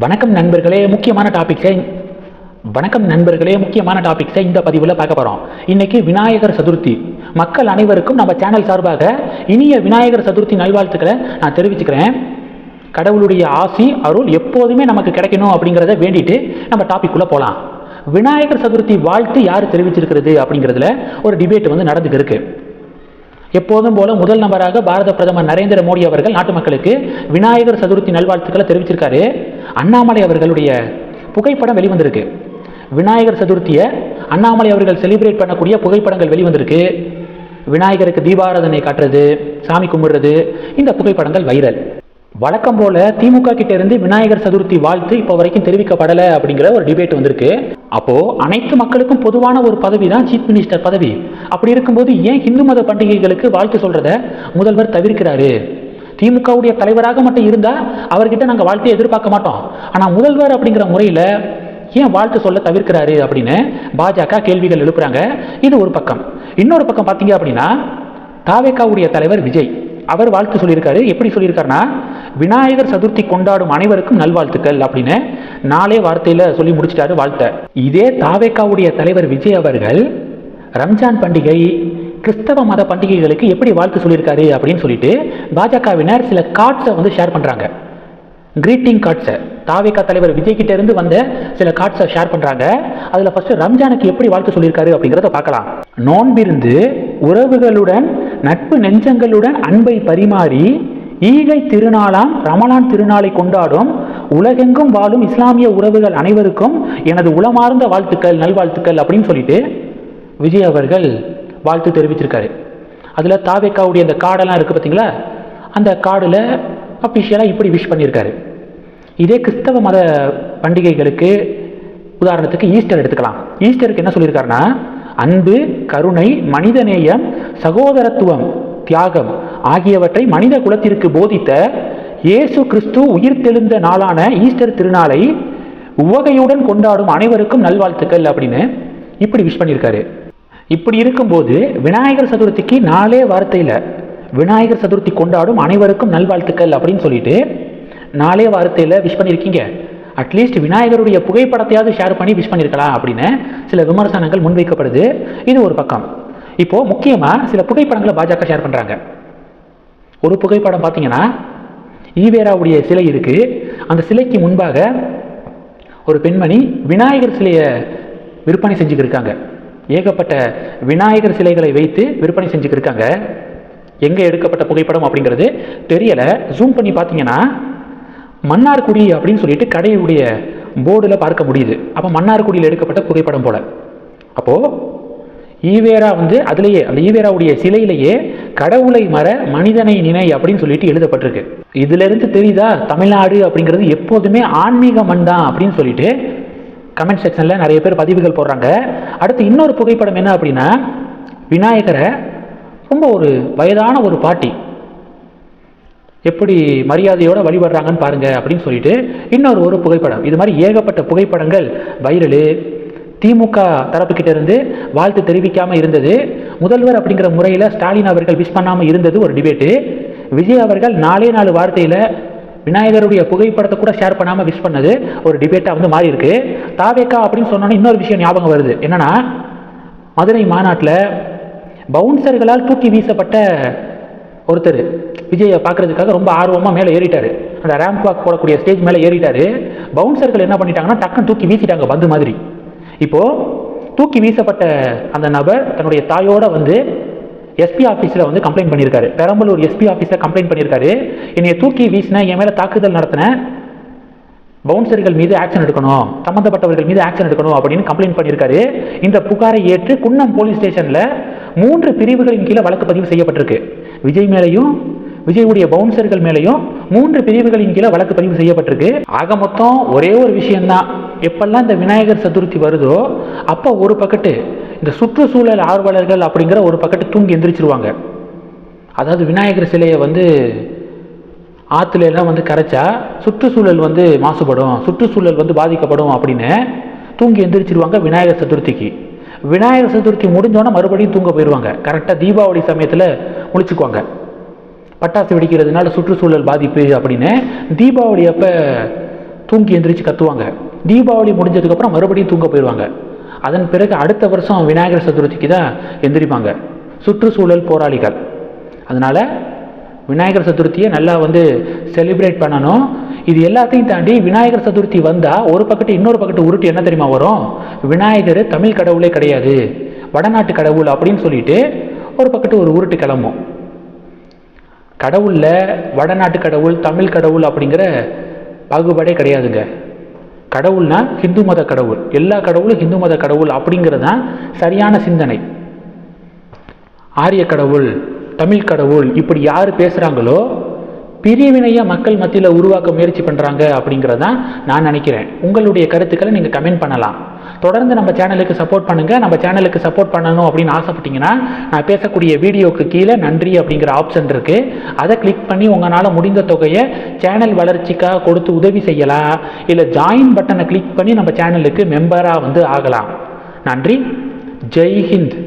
வணக்கம் நண்பர்களே முக்கியமான டாபிக்ஸை வணக்கம் நண்பர்களே முக்கியமான டாபிக்ஸை இந்த பதிவில் பார்க்க போகிறோம் இன்னைக்கு விநாயகர் சதுர்த்தி. மக்கள் அனைவருக்கும் நம்ம சேனல் சார்பாக இனிய விநாயகர் சதுர்த்தி நல்வாழ்த்துக்களை நான் தெரிவிச்சுக்கிறேன். கடவுளுடைய ஆசி அருள் எப்போதுமே நமக்கு கிடைக்கணும் அப்படிங்கிறத வேண்டிட்டு நம்ம டாபிக்குள்ளே போகலாம் விநாயகர் சதுர்த்தி வாழ்த்து யார் தெரிவிச்சிருக்கிறது அப்படிங்கிறதுல ஒரு டிபேட் வந்து நடந்துக்கிருக்கு எப்போதும் போல முதல் நபராக பாரத பிரதமர் நரேந்திர மோடி அவர்கள் நாட்டு மக்களுக்கு விநாயகர் சதுர்த்தி நல்வாழ்த்துக்களை தெரிவிச்சிருக்காரு. அண்ணாமலை அவர்களுடைய புகைப்படம் வெளிவந்திருக்கு. விநாயகர் சதுர்த்தியை அண்ணாமலை அவர்கள் செலிப்ரேட் பண்ணக்கூடிய புகைப்படங்கள் வெளிவந்திருக்கு. விநாயகருக்கு தீபாராதனை காட்டுறது சாமி கும்பிடுறது இந்த புகைப்படங்கள் வைரல் வழக்கம் போல திமுக கிட்ட இருந்து விநாயகர் சதுர்த்தி வாழ்த்து இப்போ வரைக்கும் தெரிவிக்கப்படலை அப்படிங்கிற ஒரு டிபேட் வந்திருக்கு. அப்போ அனைத்து மக்களுக்கும் பொதுவான ஒரு பதவி தான் சீஃப் மினிஸ்டர் பதவி. அப்படி இருக்கும்போது ஏன் இந்து மத பண்டிகைகளுக்கு வாழ்த்து சொல்றத முதல்வர் தவிர்க்கிறாரு? திமுகவுடைய தலைவராக மட்டும் இருந்தா அவர்கிட்ட நாங்கள் வாழ்த்தையை எதிர்பார்க்க மாட்டோம். ஆனால் முதல்வர் அப்படிங்கிற முறையில் ஏன் வாழ்த்து சொல்ல தவிர்க்கிறாரு அப்படின்னு பாஜக கேள்விகள் எழுப்புறாங்க. இது ஒரு பக்கம். இன்னொரு பக்கம் பார்த்தீங்க அப்படின்னா தாவேக்காவுடைய தலைவர் விஜய் அவர் வாழ்த்து சொல்லியிருக்காரு. எப்படி சொல்லியிருக்காருன்னா விநாயகர் சதுர்த்தி கொண்டாடும் அனைவருக்கும் நல்வாழ்த்துக்கள் அப்படின்னு நாளே வார்த்தையில் சொல்லி முடிச்சிட்டாரு வாழ்த்த. இதே தாவேக்காவுடைய தலைவர் விஜய் அவர்கள் ரம்ஜான் பண்டிகை கிறிஸ்தவ மத பண்டிகைகளுக்கு எப்படி வாழ்த்து சொல்லியிருக்காரு அப்படின்னு சொல்லிட்டு பாஜகவினர் சில கார்ட்ஸை வந்து ஷேர் பண்ணுறாங்க கிரீட்டிங் கார்ட்ஸை தாவேகா தலைவர் விஜய் கிட்ட இருந்து வந்த சில கார்ட்ஸை ஷேர் பண்ணுறாங்க அதில் ஃபஸ்ட்டு ரம்ஜானுக்கு எப்படி வாழ்த்து சொல்லியிருக்காரு அப்படிங்கிறத பார்க்கலாம். நோன்பிருந்து உறவுகளுடன் நட்பு நெஞ்சங்களுடன் அன்பை பரிமாறி ஈகை திருநாளாம் ரமலான் திருநாளை கொண்டாடும் உலகெங்கும் வாழும் இஸ்லாமிய உறவுகள் அனைவருக்கும் எனது உளமார்ந்த வாழ்த்துக்கள் நல்வாழ்த்துக்கள் அப்படின்னு சொல்லிட்டு விஜய் அவர்கள் வாழ்த்து தெரிவிச்சிருக்காரு. அதில் தாவேக்காவுடைய அந்த கார்டெல்லாம் இருக்குது பார்த்தீங்களா அந்த கார்டில் அஃபிஷியலாக இப்படி விஷ் பண்ணியிருக்காரு இதே கிறிஸ்தவ மத பண்டிகைகளுக்கு உதாரணத்துக்கு ஈஸ்டர் எடுத்துக்கலாம். ஈஸ்டருக்கு என்ன சொல்லியிருக்காருன்னா அன்பு கருணை மனிதநேயம் சகோதரத்துவம் தியாகம் ஆகியவற்றை மனித குலத்திற்கு போதித்த இயேசு கிறிஸ்து உயிர்த்தெழுந்த நாளான ஈஸ்டர் திருநாளை உவகையுடன் கொண்டாடும் அனைவருக்கும் நல்வாழ்த்துக்கள் அப்படின்னு இப்படி விஷ் பண்ணியிருக்காரு. இப்படி இருக்கும்போது விநாயகர் சதுர்த்திக்கு நாலே வார்த்தையில் விநாயகர் சதுர்த்தி கொண்டாடும் அனைவருக்கும் நல்வாழ்த்துக்கள் அப்படின்னு சொல்லிட்டு நாலே வார்த்தையில் விஷ் பண்ணியிருக்கீங்க. அட்லீஸ்ட் விநாயகருடைய புகைப்படத்தையாவது ஷேர் பண்ணி விஷ் பண்ணியிருக்கலாம் அப்படின்னு சில விமர்சனங்கள் முன்வைக்கப்படுது. இது ஒரு பக்கம். இப்போ முக்கியமாக சில புகைப்படங்களை பாஜக ஷேர் பண்ணுறாங்க ஒரு புகைப்படம் பார்த்தீங்கன்னா ஈவேராவுடைய சிலை இருக்கு. அந்த சிலைக்கு முன்பாக ஒரு பெண்மணி விநாயகர் சிலையை விற்பனை செஞ்சுக்கிருக்காங்க. ஏகப்பட்ட விநாயகர் சிலைகளை வைத்து விற்பனை செஞ்சுக்கிருக்காங்க. எங்கே எடுக்கப்பட்ட புகைப்படம் அப்படிங்கிறது தெரியலை. ஜூம் பண்ணி பார்த்தீங்கன்னா மன்னார்குடி அப்படின்னு சொல்லிட்டு கடையுடைய போர்டில் பார்க்க முடியுது. அப்போ மன்னார்குடியில் எடுக்கப்பட்ட புகைப்படம் போல். அப்போது ஈவேரா வந்து அதுலேயே அந்த ஈவேராவுடைய சிலையிலேயே கடவுளை மற மனிதனை நினை அப்படின்னு சொல்லிட்டு எழுதப்பட்டிருக்கு. இதுலேருந்து தெரியுதா? தமிழ்நாடு அப்படிங்கிறது எப்போதுமே ஆன்மீக மண் தான் அப்படின்னு சொல்லிட்டு கமெண்ட் செக்ஷனில் நிறைய பேர் பதிவுகள் போடுறாங்க. அடுத்து இன்னொரு புகைப்படம் என்ன அப்படின்னா விநாயகரை ரொம்ப ஒரு வயதான ஒரு பாட்டி எப்படி மரியாதையோட வழிபடுறாங்கன்னு பாருங்க அப்படின்னு சொல்லிட்டு இன்னொரு ஒரு புகைப்படம். இது மாதிரி ஏகப்பட்ட புகைப்படங்கள் வைரலு திமுக தரப்புக்கிட்ட இருந்து வாழ்த்து தெரிவிக்காமல் இருந்தது. முதல்வர் அப்படிங்கிற முறையில் ஸ்டாலின் அவர்கள் விஷ் பண்ணாமல் இருந்தது ஒரு டிபேட்டு விஜய் அவர்கள் நாலே நாலு வார்த்தையில் விநாயகருடைய புகைப்படத்தை கூட ஷேர் பண்ணாமல் விஷ் பண்ணது ஒரு டிபேட்டாக வந்து மாறி இருக்கு தாவேக்கா அப்படின்னு சொன்னோன்னே இன்னொரு விஷயம் ஞாபகம் வருது. என்னன்னா மதுரை மாநாட்டில் பவுன்சர்களால் தூக்கி வீசப்பட்ட ஒருத்தர் விஜயை பார்க்கறதுக்காக ரொம்ப ஆர்வமாக மேலே ஏறிட்டார். அந்த ரேம்ப் வாக் போடக்கூடிய ஸ்டேஜ் மேலே ஏறிட்டார். பவுன்சர்கள் என்ன பண்ணிட்டாங்கன்னா டக்குன்னு தூக்கி வீசிட்டாங்க பந்து மாதிரி. இப்போ தூக்கி வீசப்பட்ட அந்த நபர் தன்னுடைய தாயோட வந்து எஸ்பி ஆஃபீஸில் வந்து கம்ப்ளைண்ட் பண்ணியிருக்காரு. பெரம்பலூர் எஸ்பி ஆஃபீஸில் கம்ப்ளைண்ட் பண்ணியிருக்காரு. என்னை தூக்கி வீசின என் மேலே தாக்குதல் நடத்தின பவுன்சர்கள் மீது ஆக்ஷன் எடுக்கணும் சம்மந்தப்பட்டவர்கள் மீது ஆக்ஷன் எடுக்கணும் அப்படின்னு கம்ப்ளைண்ட் பண்ணியிருக்காரு. இந்த புகாரை ஏற்று குன்னம் போலீஸ் ஸ்டேஷனில் மூன்று பிரிவுகளின் கீழே வழக்கு பதிவு செய்யப்பட்டிருக்கு. விஜய் மேலேயும் விஜயுடைய பவுன்சர்கள் மேலேயும் மூன்று பிரிவுகளின் கீழே வழக்கு பதிவு செய்யப்பட்டிருக்கு. ஆக மொத்தம் ஒரே ஒரு விஷயம்தான். எப்பெல்லாம் இந்த விநாயகர் சதுர்த்தி வருதோ அப்போ ஒரு பக்கெட்டு இந்த சுற்றுச்சூழல் ஆர்வலர்கள் அப்படிங்கிற ஒரு பக்கெட்டு தூங்கி எந்திரிச்சிருவாங்க. அதாவது விநாயகர் சிலையை வந்து ஆற்றுல எல்லாம் வந்து கரைச்சா சுற்றுச்சூழல் வந்து மாசுபடும் சுற்றுச்சூழல் வந்து பாதிக்கப்படும் அப்படின்னு தூங்கி எந்திரிச்சிருவாங்க விநாயகர் சதுர்த்திக்கு. விநாயகர் சதுர்த்தி முடிஞ்சோன்னே மறுபடியும் தூங்க போயிடுவாங்க கரெக்டாக தீபாவளி சமயத்தில் முழிச்சுக்குவாங்க. பட்டாசு வெடிக்கிறதுனால சுற்றுச்சூழல் பாதிப்பு அப்படின்னு தீபாவளி அப்போ தூங்கி எந்திரிச்சு கத்துவாங்க. தீபாவளி முடிஞ்சதுக்கப்புறம் மறுபடியும் தூங்க போயிடுவாங்க. அதன் பிறகு அடுத்த வருஷம் விநாயகர் சதுர்த்திக்கு தான் எந்திரிப்பாங்க. சுற்றுச்சூழல் போராளிகள். அதனால் விநாயகர் சதுர்த்தியை நல்லா வந்து செலிப்ரேட் பண்ணணும். இது எல்லாத்தையும் தாண்டி விநாயகர் சதுர்த்தி வந்தால் ஒரு பக்கத்து இன்னொரு பக்கத்து உருட்டு என்ன தெரியுமா வரும்? விநாயகர் தமிழ் கடவுளே கிடையாது. வடநாட்டு கடவுள் அப்படின்னு சொல்லிட்டு ஒரு பக்கத்து ஒரு உருட்டு கிளம்பும். கடவுளில் வடநாட்டு கடவுள் தமிழ் கடவுள் அப்படிங்கிற பாகுபாடே கிடையாதுங்க. கடவுள்னா ஹிந்து மத கடவுள். எல்லா கடவுளும் ஹிந்து மத கடவுள் அப்படிங்கிறது தான் சரியான சிந்தனை. ஆரிய கடவுள் தமிழ் கடவுள் இப்படி யார் பேசுகிறாங்களோ பிரிவினையை மக்கள் மத்தியில் உருவாக்க முயற்சி பண்ணுறாங்க அப்படிங்கிறதான் நான் நினைக்கிறேன். உங்களுடைய கருத்துக்களை நீங்கள் கமெண்ட் பண்ணலாம். தொடர்ந்து நம்ம சேனலுக்கு சப்போர்ட் பண்ணுங்கள் நம்ம சேனலுக்கு சப்போர்ட் பண்ணணும் அப்படின்னு ஆசைப்பட்டீங்கன்னா நான் பேசக்கூடிய வீடியோக்கு கீழே நன்றி அப்படிங்கிற ஆப்ஷன் இருக்குது அதை கிளிக் பண்ணி உங்களால் முடிந்த தொகையை சேனல் வளர்ச்சிக்காக கொடுத்து உதவி செய்யலாம். இல்லை ஜாயின் பட்டனை கிளிக் பண்ணி நம்ம சேனலுக்கு மெம்பராக வந்து ஆகலாம். நன்றி. ஜெய் ஹிந்த்.